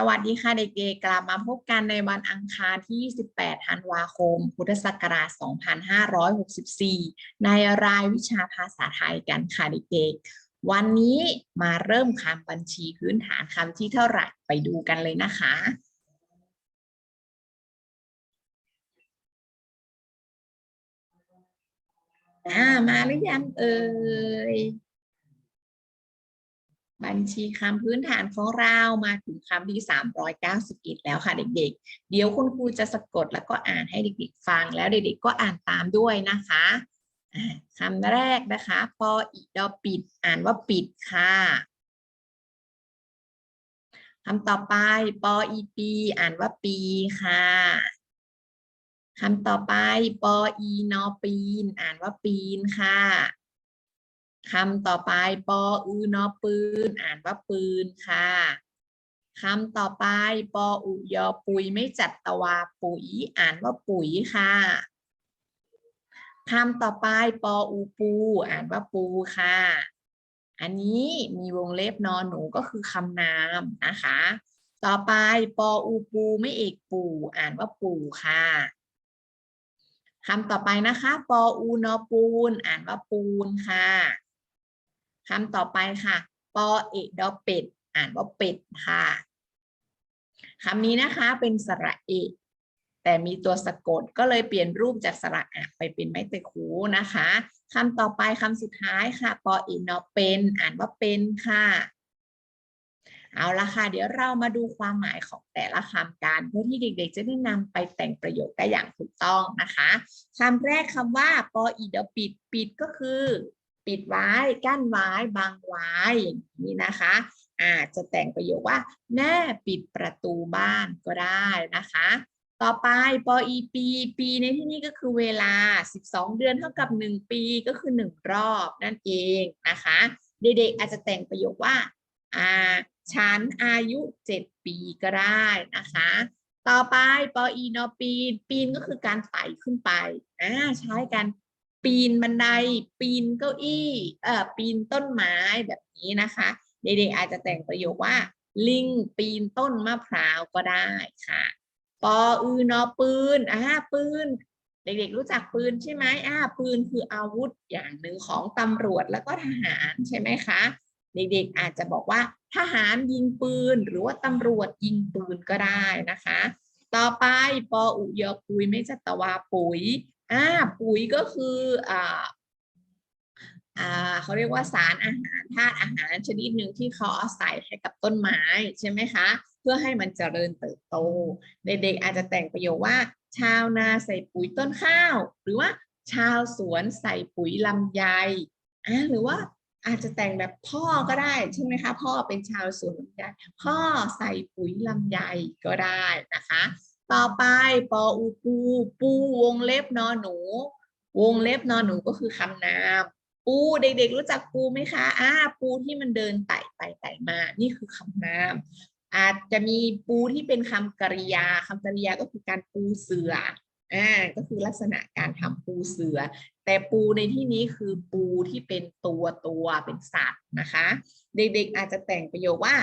สวัสดีค่ะเด็กๆ กลับมาพบกันในวันอังคารที่28ธันวาคม พุทธศักราช 2564 ในรายวิชาภาษาไทยกันค่ะเด็กๆ วันนี้มาเริ่มคำบัญชีพื้นฐานคำที่เท่าไหร่ไปดูกันเลยนะคะอ่ามาหรือยังเอ่ย บัญชีคำพื้นฐานของเรามาถึงคำที่ 391 แล้วค่ะเด็กๆ เดี๋ยวคุณครูจะสะกดแล้วก็อ่านให้เด็กๆฟังแล้วเด็กๆก็อ่านตามด้วยนะคะคำแรกนะคะปออีดอปิด อ่านว่าปิดค่ะคำต่อไปปออีปี อ่านว่าปีค่ะคำต่อไปปออีนอปีน อ่านว่าปีนค่ะ คำต่อไปปออือนอปืน อ่านว่าปืนค่ะคำต่อไปปออุยอปุยไม่จัดตวาปุ๋ย อ่านว่าปุ๋ยค่ะคำต่อไปปออูปู อ่านว่าปูค่ะ อันนี้มีวงเล็บนอนหนูก็คือคำนามนะคะ ต่อไปปออูปูไม่เอกปูอ่านว่าปูค่ะคำต่อไปนะคะ ปออูนอปูน อ่านว่าปูนค่ะ คำต่อไปค่ะ ปอเอดอเป็ด อ่านว่าเป็ดค่ะคำนี้นะคะเป็นสระเอแต่มีตัวสะกดก็เลยเปลี่ยนรูปจากสระอะไปเป็นไม้ตะคูนะคะคำต่อไปคำสุดท้ายค่ะปออกนนอเป็น อ่านว่าเป็นค่ะ เอาละค่ะ เดี๋ยวเรามาดูความหมายของแต่ละคำกันเพื่อที่เด็กๆ จะได้นำไปแต่งประโยคได้อย่างถูกต้องนะคะคำแรกคำว่าปออีดอปิดปิดก็คือ ปิดไว้กั้นไว้บังไว้อย่างนี้นะคะอาจจะแต่งประโยคว่า แม่ปิดประตูบ้านก็ได้นะคะ ต่อไปปอีปีปีในที่นี้ก็คือเวลา 12 เดือนเท่ากับ 1 ปีก็คือ 1 รอบนั่นเองนะคะ เด็กๆอาจจะแต่งประโยคว่าอ่าฉันอายุ 7 ปีก็ได้นะคะ ต่อไปปออีนอปีนปีนก็คือการไต่ขึ้นไปอ่าใช้การ ปีนบันได ปีนเก้าอี้เอ่อปีนต้นไม้แบบนี้นะคะ เด็กๆอาจจะแต่งประโยคว่า ลิงปีนต้นมะพร้าวก็ได้ค่ะ ปออือนอปืนอ่าปืน เด็กๆรู้จักปืนใช่ไหมอ่าปืนคืออาวุธอย่างหนึ่งของตำรวจแล้วก็ทหารใช่ไหมคะเด็กๆอาจจะบอกว่าทหารยิงปืน หรือว่าตำรวจยิงปืนก็ได้นะคะ ต่อไปปออุยอปุยไม่จัตวาปุ๋ย อ่าปุ๋ยก็คืออ่าอ่าเขาเรียกว่าสารอาหารธาตุอาหารชนิดหนึ่งที่เขาเอาใส่ให้กับต้นไม้ใช่ไหมคะ เพื่อให้มันเจริญเติบโต เด็กๆอาจจะแต่งประโยคว่า ชาวนาใส่ปุ๋ยต้นข้าว หรือว่าชาวสวนใส่ปุ๋ยลำไยอ่าหรือว่าอาจจะแต่งแบบพ่อก็ได้ใช่ไหมคะ พ่อเป็นชาวสวนลำไยพ่อใส่ปุ๋ยลำไยก็ได้นะคะ ต่อไปปออูปู ปูวงเล็บนอหนู วงเล็บนอหนูก็คือคำนาม ปูเด็กๆรู้จักปูไหมคะอ่าปูที่มันเดินไต่ไปไต่มา นี่คือคำนาม อาจจะมีปูที่เป็นคำกริยาคำกริยาก็คือการปูเสืออ่าก็คือลักษณะการทำปูเสือ แต่ปูในที่นี้คือปูที่เป็นตัวตัวเป็นสัตว์นะคะ เด็กๆอาจจะแต่งประโยคว่า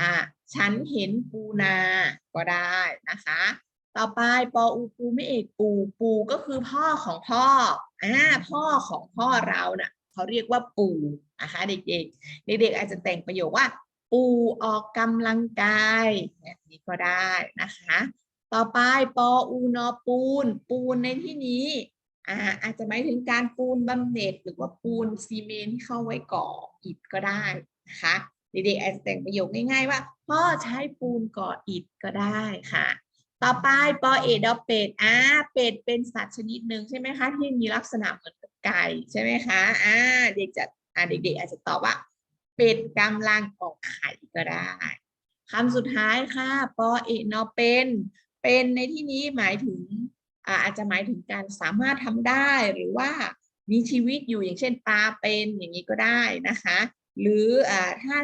อ่าฉันเห็นปูนาก็ได้นะคะ ต่อไปปออูปูไม่เอกปูปูก็คือพ่อของพ่ออ่าพ่อของพ่อเราเนะ่ะเขาเรียกว่าปูนะคะเด็กๆ เด็กๆอาจจะแต่งประโยคว่า ปูออกกำลังกายแบบนี้ก็ได้นะคะ ต่อไปปออูนอปูน ปูนในที่นี้อ่าอาจจะหมายถึงการปูนบำเหน็จหรือว่าปูนซีเมนต์ที่เข้าไว้ก่ออิฐก็ได้นะคะ เด็กๆอาจจะแต่งประโยคง่าย ๆ ว่า พ่อใช้ปูนก่ออิฐก็ได้ค่ะ ต่อไปปอเอดอเป็ดอ่าเป็ดเป็นสัตว์ชนิดหนึ่งใช่ไหมคะ ที่มีลักษณะเหมือนกับไก่ใช่ไหมคะอ่าเด็กจะอ่าเด็กๆอาจจะตอบว่า เป็ดกำลังออกไข่ก็ได้คำสุดท้ายค่ะปอเอนอเป็น เป็นในที่นี้หมายถึงอ่าอาจจะหมายถึงการสามารถทำได้หรือว่ามีชีวิตอยู่อย่างเช่นปลาเป็นอย่างนี้ก็ได้นะคะ หรืออ่าถ้า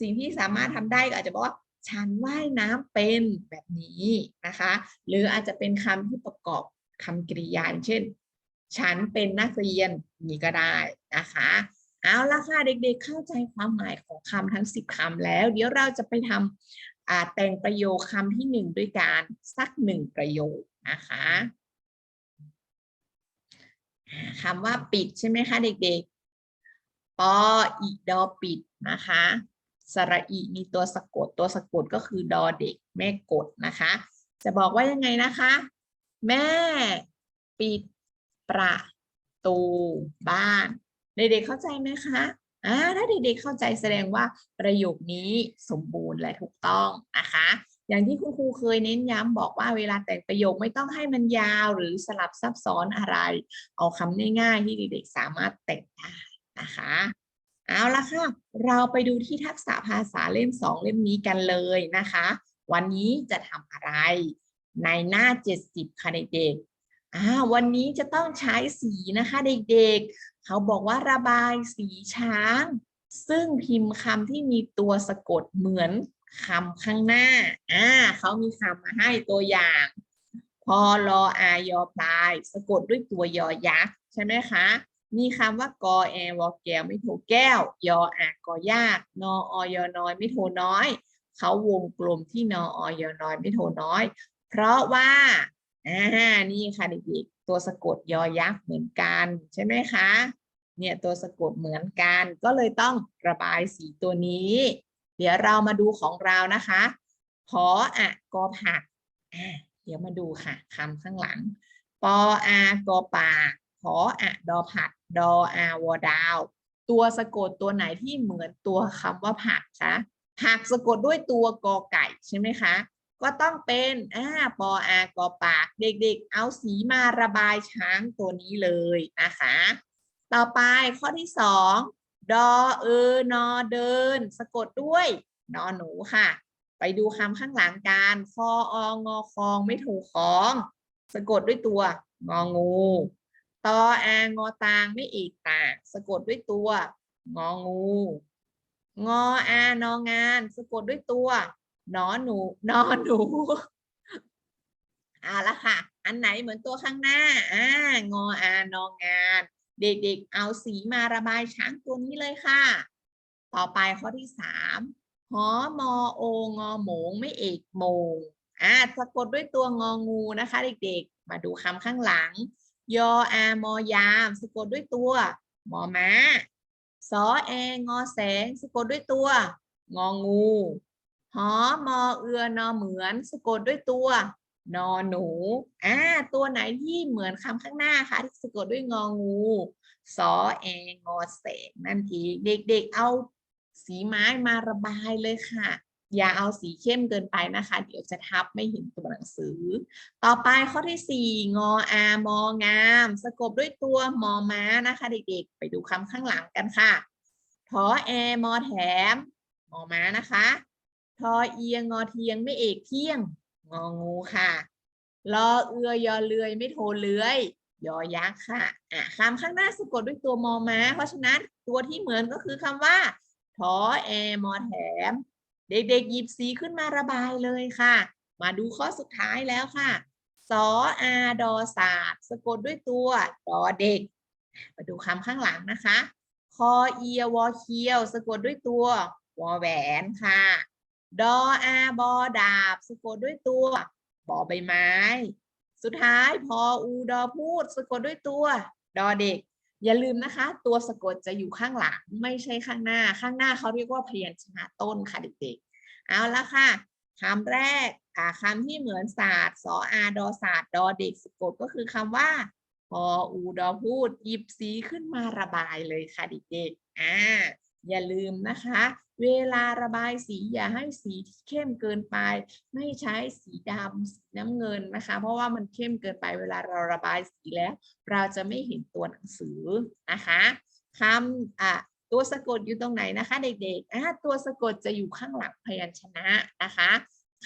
สิ่งที่สามารถทำได้ก็อาจจะบอกว่าฉันว่ายน้ำเป็นแบบนี้นะคะ หรืออาจจะเป็นคำที่ประกอบคำกริยาเช่น ฉันเป็นนักเรียนนี่ก็ได้นะคะ เอาละค่ะเด็กๆเข้าใจความหมายของคำทั้ง 10คำแล้ว เดี๋ยวเราจะไปทอ่าแต่งประโยคคำที่หนึ่งด้วยการสักหนึ่งประโยคนะคะอ่าคำว่าปิดใช่ไหมคะเด็กๆปออีดอปิดนะคะ สระอีมีตัวสะกด ตัวสะกดก็คือดอเด็กแม่กดนะคะ จะบอกว่ายังไงนะคะ แม่ปิดประตูบ้าน เด็กๆเข้าใจไหมคะอ่าถ้าเด็กๆเข้าใจแสดงว่าประโยคนี้สมบูรณ์และถูกต้องนะคะ อย่างที่คุณครูเคยเน้นย้ำบอกว่าเวลาแต่งประโยคไม่ต้องให้มันยาวหรือสลับซับซ้อนอะไร เอาคำง่ายๆที่เด็กๆสามารถแต่งได้นะคะ เอาละค่ะ เราไปดูที่ทักษะภาษาเล่มสองเล่มนี้กันเลยนะคะ วันนี้จะทำอะไร ในหน้า 70 ค่ะเด็กๆอ่าวันนี้จะต้องใช้สีนะคะเด็กๆ เขาบอกว่าระบายสีช้าง ซึ่งพิมพ์คำที่มีตัวสะกดเหมือนคำข้างหน้า อ่าเขามีคำมาให้ตัวอย่าง พอรออายอปลาย สะกดด้วยตัวยอยักษ์ใช่ไหมคะ มีคำว่ากอแอวอแก้วไม่โทแก้ว ยออากอยากนออยอน้อยไม่โทน้อย เขาวงกลมที่นออยอน้อยไม่โทน้อย เพราะว่าอ่านี่ค่ะเด็กๆตัวสะกดยอยักษ์เหมือนกันใช่ไหมคะเนี่ยตัวสะกดเหมือนกันก็เลยต้องระบายสีตัวนี้ เดี๋ยวเรามาดูของเรานะคะพออะกอผักเดี๋ยวมาดูค่ะคำข้างหลัง ปออากอปากขออะดอผัดดออาวอดาว ตัวสะกดตัวไหนที่เหมือนตัวคำว่าผักคะผักสะกดด้วยตัวกอไก่ใช่ไหมคะ ก็ต้องเป็นอ่าปออากอปาก เด็กๆ เอาสีมาระบายช้างตัวนี้เลยนะคะ ต่อไปข้อที่สองดอเออนอเดิน สะกดด้วยนอหนูค่ะ ไปดูคำข้างหลังกันคอองอคองไม่ถูกของ สะกดด้วยตัวงองู ตออางอตางไม่เอกต่าง สะกดด้วยตัว งองู งออานองาน สะกดด้วยตัวนอหนูนอหนูเอาละค่ะ อันไหนเหมือนตัวข้างหน้า อ่า งออานองาน เด็กๆ เอาสีมาระบายช้างตัวนี้เลยค่ะ ต่อไปข้อที่สามหอมอโองอหมงไม่เอกโมง อ่า สะกดด้วยตัวงองูนะคะ เด็กๆ มาดูคำข้างหลัง ยออามอยามสะกดด้วยตัวมอม้าสอแองอแสงสะกดด้วยตัว งองูหอมอเอือนอเหมือนสะกดด้วยตัวนอหนูอ่าตัวไหนที่เหมือนคำข้างหน้าคะที่สะกดด้วยงองูสอแองอแสงนั่นเองเด็กๆเอาสีไม้มาระบายเลยค่ะ อย่าเอาสีเข้มเกินไปนะคะ เดี๋ยวจะทับไม่เห็นตัวหนังสือ ต่อไปข้อที่สี่งออามองาม สะกดด้วยตัวมอม้านะคะเด็กๆ ไปดูคำข้างหลังกันค่ะทอแอมอแถมมอม้านะคะทอเอียงอเทียงไม่เอกเที่ยง งองูค่ะรอเอือยอเลือยไม่โทเลื้อย ยอยักษ์ค่ะอะคำข้างหน้าสะกดด้วยตัวมอม้า เพราะฉะนั้นตัวที่เหมือนก็คือคำว่าทอแอมอแถม เด็กๆหยิบสีขึ้นมาระบายเลยค่ะ มาดูข้อสุดท้ายแล้วค่ะสออาดอศาสตร์สะกดด้วยตัวดอเด็ก มาดูคำข้างหลังนะคะ คอเอียวอเคียว สะกดด้วยตัววอแหวนค่ะ ดออาบอดาบ สะกดด้วยตัวบอใบไม้ สุดท้ายพออูดอพูด สะกดด้วยตัว ดอเด็ก อย่าลืมนะคะ ตัวสะกดจะอยู่ข้างหลังไม่ใช่ข้างหน้า ข้างหน้าเขาเรียกว่าพยัญชนะต้นค่ะเด็กๆ เอาละค่ะคำแรกคำที่เหมือนศาสตร์สออาดอศาสตร์ดอเด็กสะกดก็คือคำว่าพออูดอพูดหยิบสีขึ้นมาระบายเลยค่ะเด็กๆ อ่า อย่าลืมนะคะ เวลาระบายสีอย่าให้สีที่เข้มเกินไป ไม่ใช้สีดำสีน้ำเงินนะคะ เพราะว่ามันเข้มเกินไปเวลาเราระบายสีแล้ว เราจะไม่เห็นตัวหนังสือนะคะคำอะตัวสะกดอยู่ตรงไหนนะคะ เด็กๆอะตัวสะกดจะอยู่ข้างหลังพยัญชนะนะคะ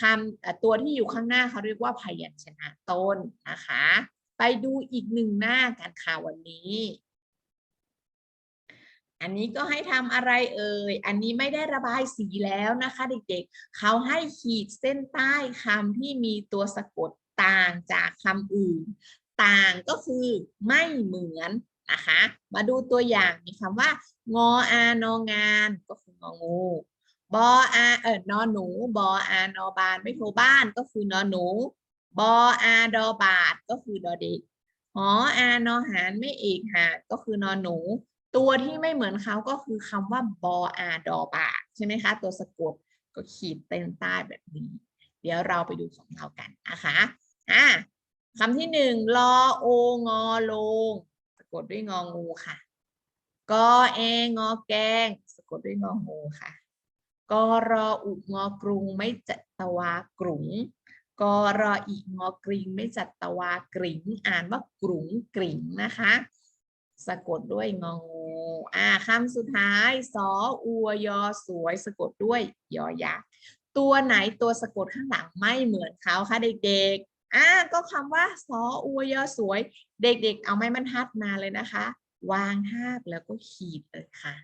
คำตัวที่อยู่ข้างหน้าเขาเรียกว่าพยัญชนะต้นนะคะ ไปดูอีกหนึ่งหน้ากันค่ะวันนี้ อันนี้ก็ให้ทำอะไรเอ่ย อันนี้ไม่ได้ระบายสีแล้วนะคะเด็กๆ เขาให้ขีดเส้นใต้คำที่มีตัวสะกดต่างจากคำอื่น ต่างก็คือไม่เหมือนนะคะ มาดูตัวอย่างมีคำว่า งออานองานก็คืององูบออาเออนอหนู บออานอบานไม่โทรบ้านก็คือนอหนู บออาดอบาทก็คือดอเด็กหออานอหารไม่เอกหาดก็คือนอหนู ตัวที่ไม่เหมือนเขาก็คือคำว่าบออาดอบาใช่ไหมคะ ตัวสะกดก็ขีดเต้นใต้แบบนี้ เดี๋ยวเราไปดูของเรากันนะคะอะคำที่หนึ่งลอโองอลง สะกดด้วยงองูค่ะกอเองอแกง สะกดด้วยงองูค่ะกอรออุงอกรุงไม่จัตวากรุงกอรออีงอกริงไม่จัตวากริง อ่านว่ากรุงกริงนะคะ สะกดด้วยงองูอ่าคำสุดท้ายสออัวยอสวย สะกดด้วยยอยักษ์ตัวไหนตัวสะกดข้างหลังไม่เหมือนเขาคะเด็กๆอ่าก็คำว่าสออัวยอสวย เด็กๆ เอาไม้บรรทัดมาเลยนะคะ วางทาบแล้วก็ขีดเลยค่ะ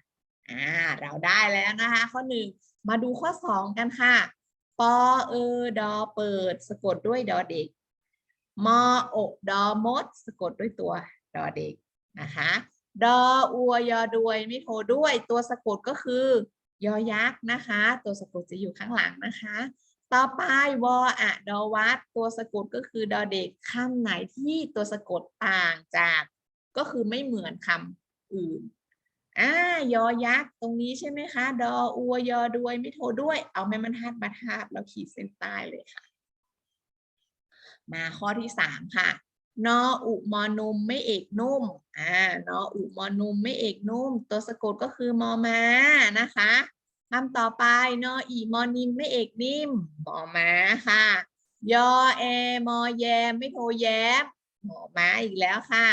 อ่าเราได้แล้วนะคะ ข้อหนึ่งมาดูข้อสองกันค่ะปอเออดอเปิด สะกดด้วยดอเด็กมออดอมด สะกดด้วยตัวดอเด็ก นะคะดออัวยอด้วยไม่โทด้วย ตัวสะกดก็คือยอยักษ์นะคะ ตัวสะกดจะอยู่ข้างหลังนะคะ ต่อไปวออะดอวัด ตัวสะกดก็คือดอเด็กคำไหนที่ตัวสะกดต่างจาก ก็คือไม่เหมือนคำอื่นอ่ายอยักษ์ตรงนี้ใช่ไหมคะ ดออัวยอด้วยไม่โทด้วย เอาไม้บรรทัดมาทาบแล้วขีดเส้นใต้เลยค่ะ มาข้อที่สามค่ะ นออุมอนุมไม่เอกนุ่ม อ่านออุมอนุมไม่เอกนุ่ม ตัวสะกดก็คือมอม้านะคะคำต่อไปนออีมอนิมไม่เอกนิ่มมอม้าค่ะ ยอแอมอแยมไม่โทแยมหมอม้าอีกแล้วค่ะ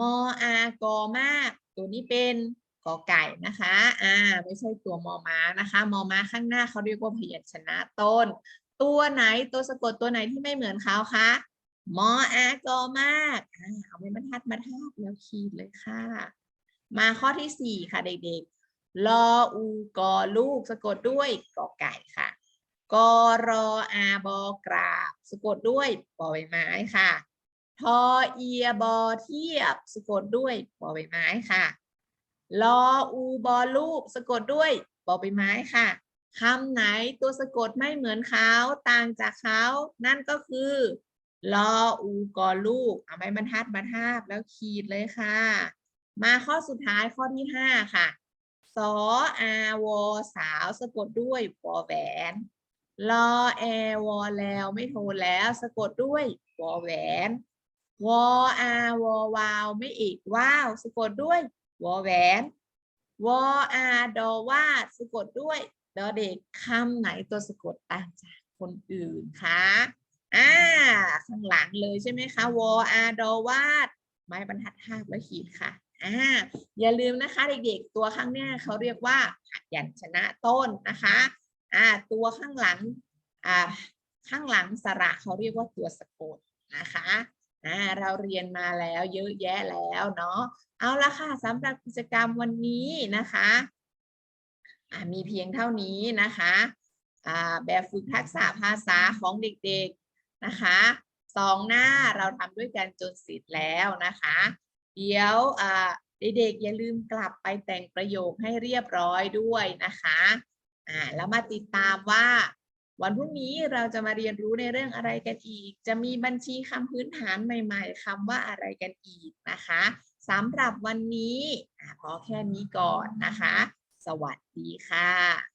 มออากอมาก ตัวนี้เป็นกอไก่นะคะ อ่า ไม่ใช่ตัวมอม้านะคะ มอม้าข้างหน้าเขาเรียกว่าพยัญชนะต้น ตัวไหนตัวสะกดตัวไหนที่ไม่เหมือนเขาคะ มออากอมากอ่าเอาไม้บรรทัดมาทาบแล้วขีดเลยค่ะ มาข้อที่สี่ค่ะเด็กๆ ลออูกอลูกสะกดด้วยกอไก่ค่ะกอรออาบอกราบสะกดด้วยปอใบไม้ค่ะ ทอเอียบอเทียบสะกดด้วยปอใบไม้ค่ะลออูบอลูกสะกดด้วยปอใบไม้ค่ะคำไหนตัวสะกดไม่เหมือนเขาต่างจากเขา นั่นก็คือ ลออูกอลูก เอาไม้บรรทัดมาทาบแล้วขีดเลยค่ะ มาข้อสุดท้ายข้อที่ห้าค่ะสออาวอสาวสะกดด้วยวอแหวนลอแอวอแล้วไม่โทรแล้วสะกดด้วยวอแหวนวออาวอวาวไม่อีกว้าวสะกดด้วยวอแหวนวออาดอวาดสะกดด้วยดอเด็กคำไหนตัวสะกดต่างจากคนอื่นคะ อ่าข้างหลังเลยใช่ไหมคะวออาดอวาดไม้บรรทัดทาและขีดค่ะอ่าอย่าลืมนะคะเด็กๆ ตัวข้างหน้าเขาเรียกว่ายัญชนะต้นนะคะอ่าตัวข้างหลังอ่าข้างหลังสระเขาเรียกว่าตัวสะกดนะคะอ่าเราเรียนมาแล้วเยอะแยะแล้วเนาะเอาละค่ะสำหรับกิจกรรมวันนี้นะคะอ่ามีเพียงเท่านี้นะคะอ่าแบบฝึกทักษะภาษาของเด็กๆ นะคะสองหน้าเราทำด้วยกันจนเสร็จแล้วนะคะ เดี๋ยวเด็กๆอย่าลืมกลับไปแต่งประโยคให้เรียบร้อยด้วยนะคะอ่าแล้วมาติดตามว่า วันพรุ่งนี้เราจะมาเรียนรู้ในเรื่องอะไรกันอีก จะมีบัญชีคำพื้นฐานใหม่ ๆคำว่าอะไรกันอีกนะคะสำหรับวันนี้อพอแค่นี้ก่อนนะคะ สวัสดีค่ะ